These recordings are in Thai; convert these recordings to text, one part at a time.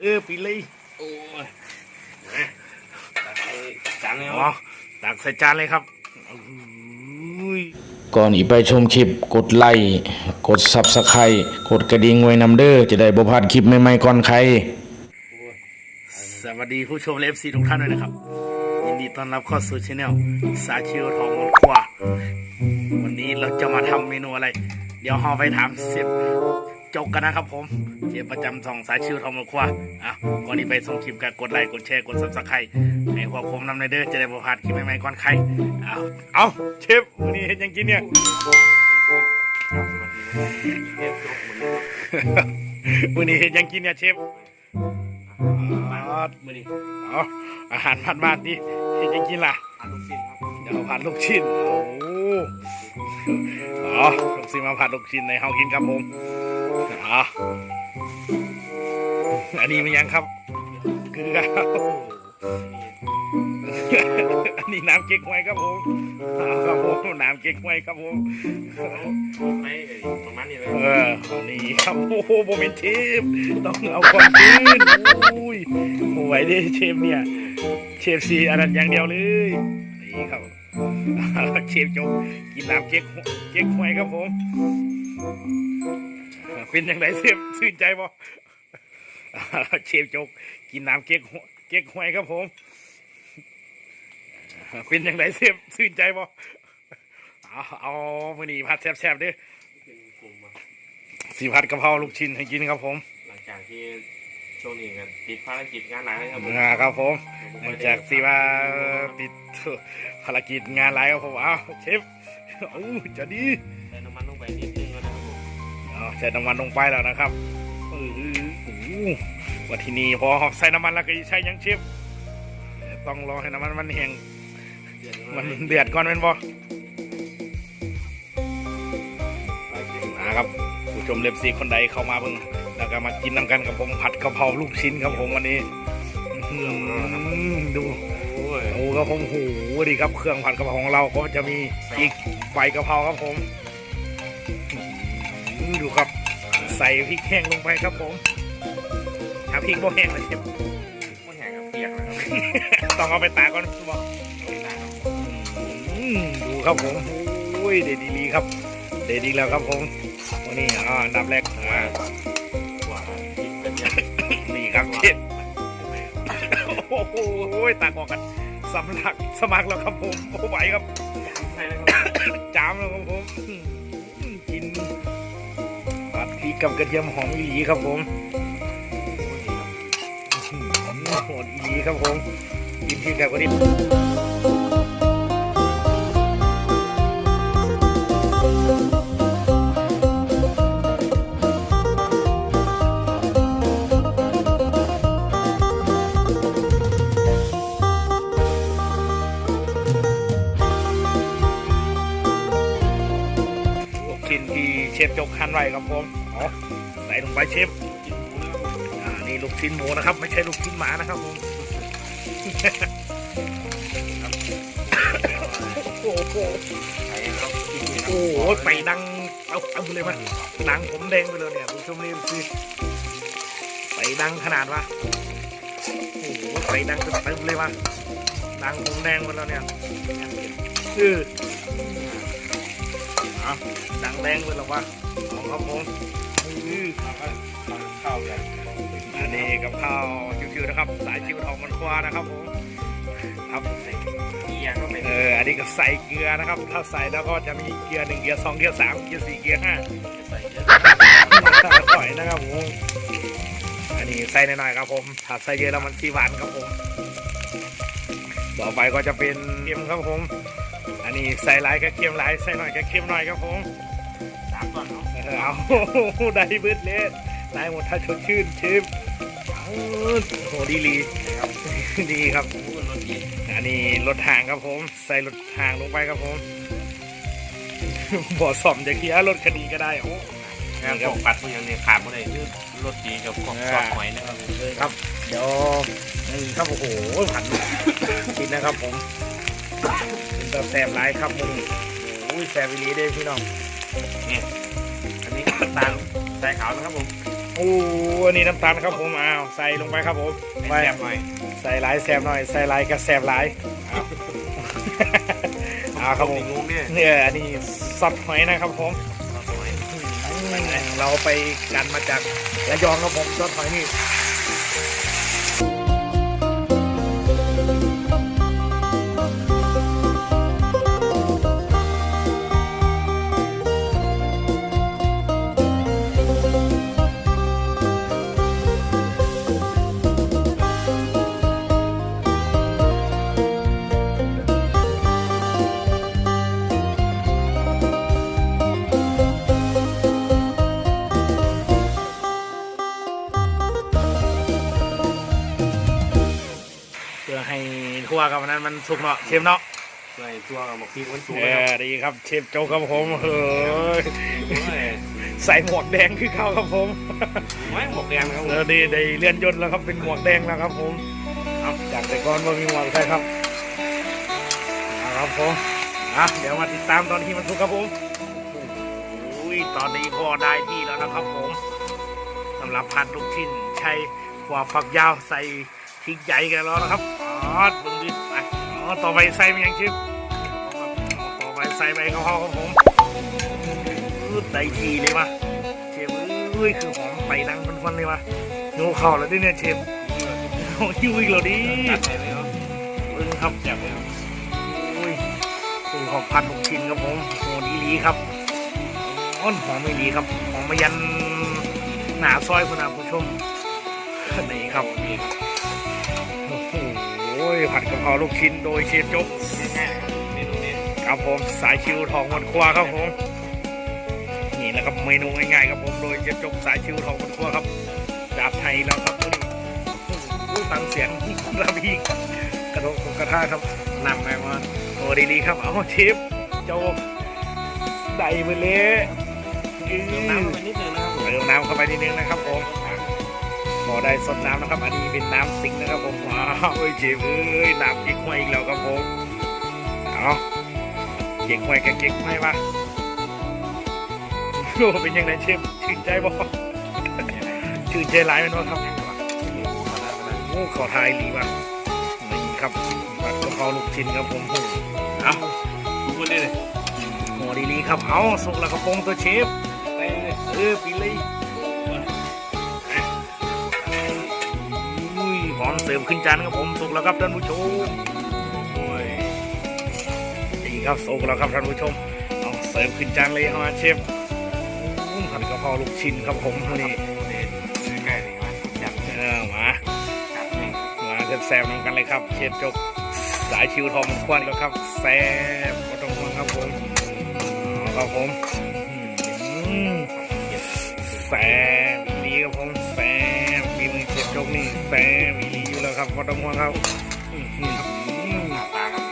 เออปิดเลยโอ้ยนะตักใส่จานเลยอ๋อตักใส่จานเลยครับอุ้ย ก่อนอีไปชมคลิปกดไลค์กดซับสไครต์กดกระดิ่งไว้นำเด้อจะได้บ่พลาดคลิปใหม่ๆก่อนใคร สวัสดีผู้ชมเลฟซีทุกท่านด้วยนะครับ ยินดีต้อนรับเข้าสู่ช anel สาชิวทองมนครัววันนี้เราจะมาทำเมนูอะไร เดี๋ยวเราไปถามเชฟ จกกันนะครับผมเชฟประจำสองสายชิวทองมนครัวอะก่อนนี้ไปส่งคลิปกันกดไลค์กดแชร์กดซับสไครต์ให้พวกผมนำในเด้อจะได้บ่พลาดคลิปใหม่ๆก่อนใครเอาเอาเชฟวันนี้เห็นยังกินเนี่ยวันนี้เห็นยังกินเนี่ยเชฟอ๋อมือนี้เอาอาหารพันบ้านที่เห็นยังกินล่ะผัดลูกชิ้นครับเดี๋ยวผัดลูกชิ้นโอ้โห อ๋อลูกชิ้นมาผัดลูกชิ้นในเฮากินครับผมอ๋ออันนี้มันยังครับเกลืออันนี้น้ำเก๊กฮวยครับผมเอครับผมน้ำเก๊กฮวยครับผมไม่ประมาณนี้เลยเออนี่ครับโอ้โหโมเมนเชฟต้องเอาความชื้นอุ้ยโอ้ยดิเชฟเนี่ย เชฟซีอันนั้นอย่างเดียวเลยนี่ครับ เชฟโจกกินน้ำเก๊กเก๊กฮวยครับผมเป็นยังไงเชฟชื่นใจบ่เชฟโจกกินน้ำเก๊กเก๊กฮวยครับผมเป็นยังไงเชฟชื่นใจบ่เอาเอามือนีผัดแซ่บๆด้อเป็นกลุ่มมาสีผัดกะเพราลูกชิ้นให้กินครับผม หลังจากที่ ช่วงนี้กันติดภารกิจงานหลายเลยครับผมอ่าครับผมหลังจากสีว่าติดภารกิจงานหลายครับผมอ้าวเชฟโอ้จะดีใส่น้ำมันลงไปนิดนึงแล้วนะครับผมเอาใส่น้ำมันลงไปแล้วนะครับเออโอ้โหว่าที่นี่พอใส่น้ำมันแล้วก็ใช้หยังเชฟต้องรอให้น้ำมันมันแห้งเดือดมันเดือดก่อนเป็นบ่นะครับผู้ชมเล็บซีคนใดเข้ามาเบิ่ง แล้วก็มากินน้ำกันกับผมผัดกะเพราลูกชิ้นครับผมวันนี้อื้อหือดูโอ้ยโอ้ครับผมโอ้โหดีครับเครื่องผัดกะเพราของเราก็จะมีพริกใบกะเพราครับผมอื้อดูครับ ใส่พริกแห้งลงไปครับผมถ้าพริกบ่แห้งเลยเชฟไม่แห้งกับเปียกนะครับต้องเอาไปตากก่อนบอก อืมดูครับผมโอ้ยเด็ดดีๆครับ เด็ดดีแล้วครับผมวันนี้อ่าอันดับแรกอ่าว่า โอ้โหตากออกกันสำลักสมัครแล้วครับผมโอ้ไหวครับใช่เลยครับจามแล้วครับผมอืมกินผัดพริกกับกระเทียมหอมอีหลีครับผมอืมโหดอีหลีครับผมกินพริกกับกระเทียม ไว้ครับผมเอาใส่ลงไปเชฟอ่านี่ลูกชิ้นหมูนะครับ ไม่ใช่ลูกชิ้นหมานะครับผมโอ้โหโอ้โหไปดังเอาเอาเลยมั้ยดังผมแดงไปเลยเนี่ยคุณชมนี่สิไปดังขนาดวะโอ้โหไปดังเต็มเลยวะดังผมแดงไปแล้วเนี่ยเอ อเอาดังแดงไปแล้ววะของครับผมอือข้าวใหญ่อันนี้กับข้าวชิวๆนะครับ สายชิวทองมันควานะครับผมครับเกียร์ก็เป็นเอออันนี้ก็ใส่เกลือนะครับ ถ้าใส่แล้วก็จะมีเกลือหนึ่งเกลือสองเกลือสามเกลือสี่เกลือห้าใส่เยอะอร่อยนะครับผมอันนี้ใส่หน่อยๆครับผมถ้าใส่เยอะแล้วมันสีหวานครับผม ต่อไปก็จะเป็นเค็มครับผม อันนี้ใส่หลายก็เค็มหลายใส่หน่อยก็เค็มหน่อยครับผมสามก่อนเนาะเออเอาได้เบิดเลยได้หมดถ้าชดชื่นชิมเอาโหดีลีนะครับดีครับพูดรถดีอันนี้รถห่างครับผม ใส่รถห่างลงไปครับผมบ่อสอมจะเคลียร์รถคดีก็ได้โอ้งานของปัดพวกอย่างนี้ขาดไม่ได้คือรถดีกับของซอสหอยนะครับครับเดี๋ยวนี่ครับโอ้โหผันกินนะครับผม เป็นแบบแสบหลายครับมึงโอ้ยแสบอีหลีเด้พี่น้องอันนี้น้ำตาลใส่ขาวนะครับผมโอ้อ้อันนี้น้ำตาลครับผมอ้าวใส่ลงไปครับผมไปแซ่บหน่อยใส่หลายแซมหน่อยใส่หลายกระแซบหลายอ้าวครับผมงงเนี่ยเนี่ยอันนี้ซอสหอยนะครับผมเราไปกันมาจากระยองครับผมซอสหอยนี่ ทั่วกับอันนั้นมันสุกเนาะเชฟเนาะใส่ตัวกับหมกพริกมันสูงเอนะครับอดีครับเชฟโจกครับผมเฮ้ยโอ้ยใส่หมวกแดงคือเขาครับผมไม่หมกแดงนะครับเออดีได้เลื่อนยศแล้วครับเป็นหมวกแดงแล้วครับผมเอาจากแต่ก่อนว่ามีหมวกใช่ครับเอาครับผมอะเดี๋ยวมาติดตามตอนที่มันสุกครับผมอุ้ยตอนนี้พอได้ที่แล้วนะครับผมสำหรับผัดลูกชิ้นใช้หัวฝักยาวใส่พริกใหญ่กันแล้วนะครับอ๋ อดมึงดิไปอ๋อต่อไปใส่เป็นยังชิปต่อไปใส่ใบกะเพราครับผมอื้อได้ทีเลยมาเชฟเอ้ยคือหอมไปดังเป็นฟันเลยมาโยเข่าแล้วดิเนี่ยเชฟโอ้ยยุ่ยเราดิจัดไปเลยเนาะเบิ้งครับแซ่บเลยอุ้ยคือหอมพันลูกชิ้นครับผมโหดีหลีครับอ้อนหอมไม่ดีครับหอมมายันหนาซอยคุณผู้ชมนี่ครับนี่ครับ ผัดกะเพราลูกชิ้นโดยเชฟจกง่ายๆเมนูนี้ครับผมสายชิวทองมันครัวครับผมนี่นะครับเมนูง่ายๆครับผมโดยเชฟจกสายชิวทองมันครัวครับดาบไทยแล้วครับนี่โอ้โหฟังเสียงระบีกระโดดกระทะครับนำไปว่าโอ้ดีๆครับเอาเชฟโจกได้ไปเลยอื้อน้ำไปนิดนึงนะครับผมเติมน้ำเข้าไปนิดนึงนะครับผมพ อได้สดน้ำนะครับ อันนี้เป็นน้ำสิงนะครับผมว้าวเฮ้ยเชฟเอ้ยน้ำเก๊กฮวยอีกแล้วครับผมเอาเก๊กฮวยกับเก๊กฮวยปะโอ้เป็นยังไงเชฟชื่นใจบ่ชื่นใจหลายเป็นว่าครับโอ้ขอทายดีว่ะนี่ครับผัดกะเพราลูกชิ้นครับผมโอ้โหเอาทุกคนเลยเลยโหดีๆครับเอาสุกแล้วกระโปรงตัวเชฟไปเลยเออปีเลย หอมเสร์ฟขึ้นจานครับผมสุกแล้วครับท่านผู้ชมดีครับสุกแล้วครับท่านผู้ชมเอาเสร์ฟขึ้นจานเลยฮะเชฟอุ้ยผัดกะเพราลูกชิ้นครับผมนี่เด็ดใกล้ๆดีว่าจับเออมามาแซ่บๆน้ำกันเลยครับ เชฟจกสายชิวทองควันก็ครับแซ่บก็ต้องห่วงครับผมครับผมแซ่บอีครับผมแซ่บมีมือเชฟจกนี่แซ่บอี แล้วครับก็ต้องห่วงครับอื้อหือหน้าตาครับ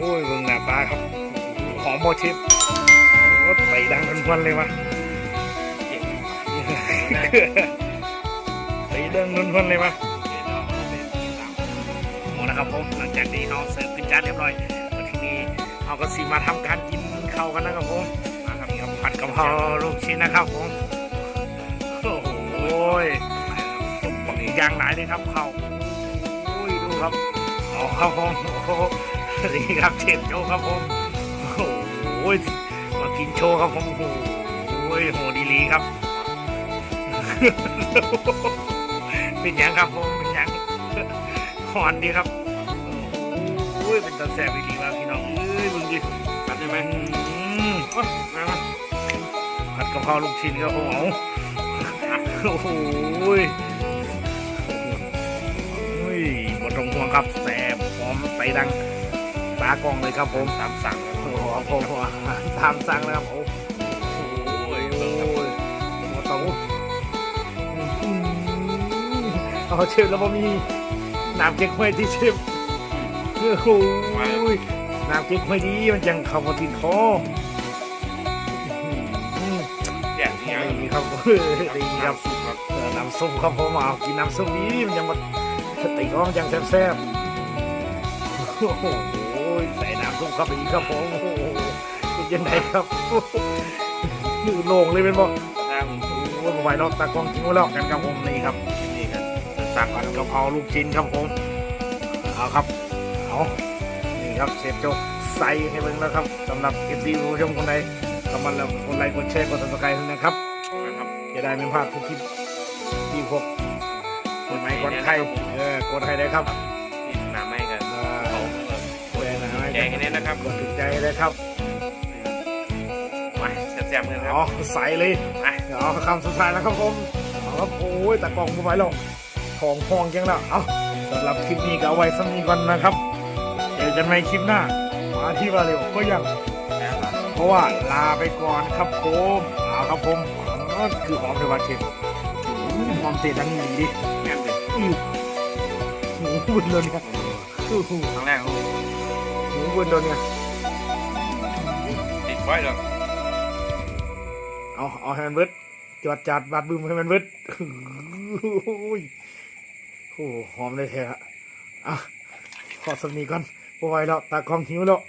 โอ้ยเบิ่งหน้าตาครับหอมโมเชฟโอ้ไปดังควันๆเลยวะเก่งไปดังควันๆเลยวะเดี๋ยวเราเอาไปติดตามนะครับผมหลังจากนี้เราเสิร์ฟขึ้นจานเรียบร้อยวทีนี้เราก็สีมาทำการกินข้าวกันนะครับผมมาครับนี่ครับผัดกะเพราลูกชิ้นนะครับผมโอ้โห ปักยางหลายเลยครับเขาวโอ้ยดูครับเอาครับผมโอ้นี่ครับเชฟโจครับผมโอ้โหมากินโชว์ครับผมโอ้โหโหดีลีครับ เป็นยังครับผมเป็นยังหอนดีครับโอ้ยเป็นตาแสบอีกทีแล้วพี่น้องเอ้ยมึงดิตัดได้ไหมอืมาผัดกะเพราลูกชิ้นครับผมโอ้โห ตรงห่วงครับแสบพร้อมไปดังตากล้องเลยครับผมตามสั่งโอ้โหผมตามสั่งเลยครับโอ้โหโอ้ยโอ้เบิ่งครับยหัวเตาเอาเชฟแล้วพอมีน้ำเก๊กฮวยที่เชฟโอ้โหน้ำเก๊กฮวยดีมันยังเข้ามาติดคออืมแย่ที่ยังดีครับดีครับสุกครับน้ำส้มครับผมเอากินน้ำส้มนี้มันยังมา ติดคอมันยังแซ่บๆโอ้โหใส่น้ำส้มเข้าไปอีกครับผมโอ้โหเป็นยังไงครับโอ้โล่งเลยเป็นบ่ทางโอ้โหผมไหวแล้วตากล้องหิวแล้วกันครับผมนี่ครับนี่ครับตักผัดกะเพราลูกชิ้นครับผมเอาครับเอานี่ครับเชฟโจกใส่ให้เบิ่งแล้วครับสำหรับเอฟซีผู้ชมคนใดกำลังแล้วกดไลค์กดแชร์กดติดตามนะครับนะครับจะได้ไม่พลาดทุกคลิปที่พบ กดไลค์กดไข่เออกดให้ได้ครับที่หนาไม้กันเออเขากดให้ได้แกงให้แน่นะครับกดถูกใจเลยครับมาแซ่บๆกันครับเอาใส่เลยอะเอาคำสุดท้ายแล้วครับผมเอาครับโอ้ยแต่กล่องไม่ไหวหรอกของพองจังแล้วเอาสำหรับคลิปนี้ก็เอาไว้สักนี้ก่อนนะครับเจอกันใหม่คลิปหน้ามาที่วาเร็วก็ยังเพราะว่าลาไปก่อนครับผมเอาครับผมอ๋อคือหอมเลยว่าเชฟอื้อหอมเตะดังนี้ดิแม่นเลยอื้อ หมูบุญเลยเนี่ยอื้อหูครั้งแรกหมูบุญเลยเนี่ยติดไว้หรอกเอาเอาให้มันเบิดจอดจัดบาดบึ้มให้มันเบิดโอ้ยโอ้โหหอมเลยแท้อะอะขอสำนีก่อนพอไหวแล้วตากล้องหิวแล้ว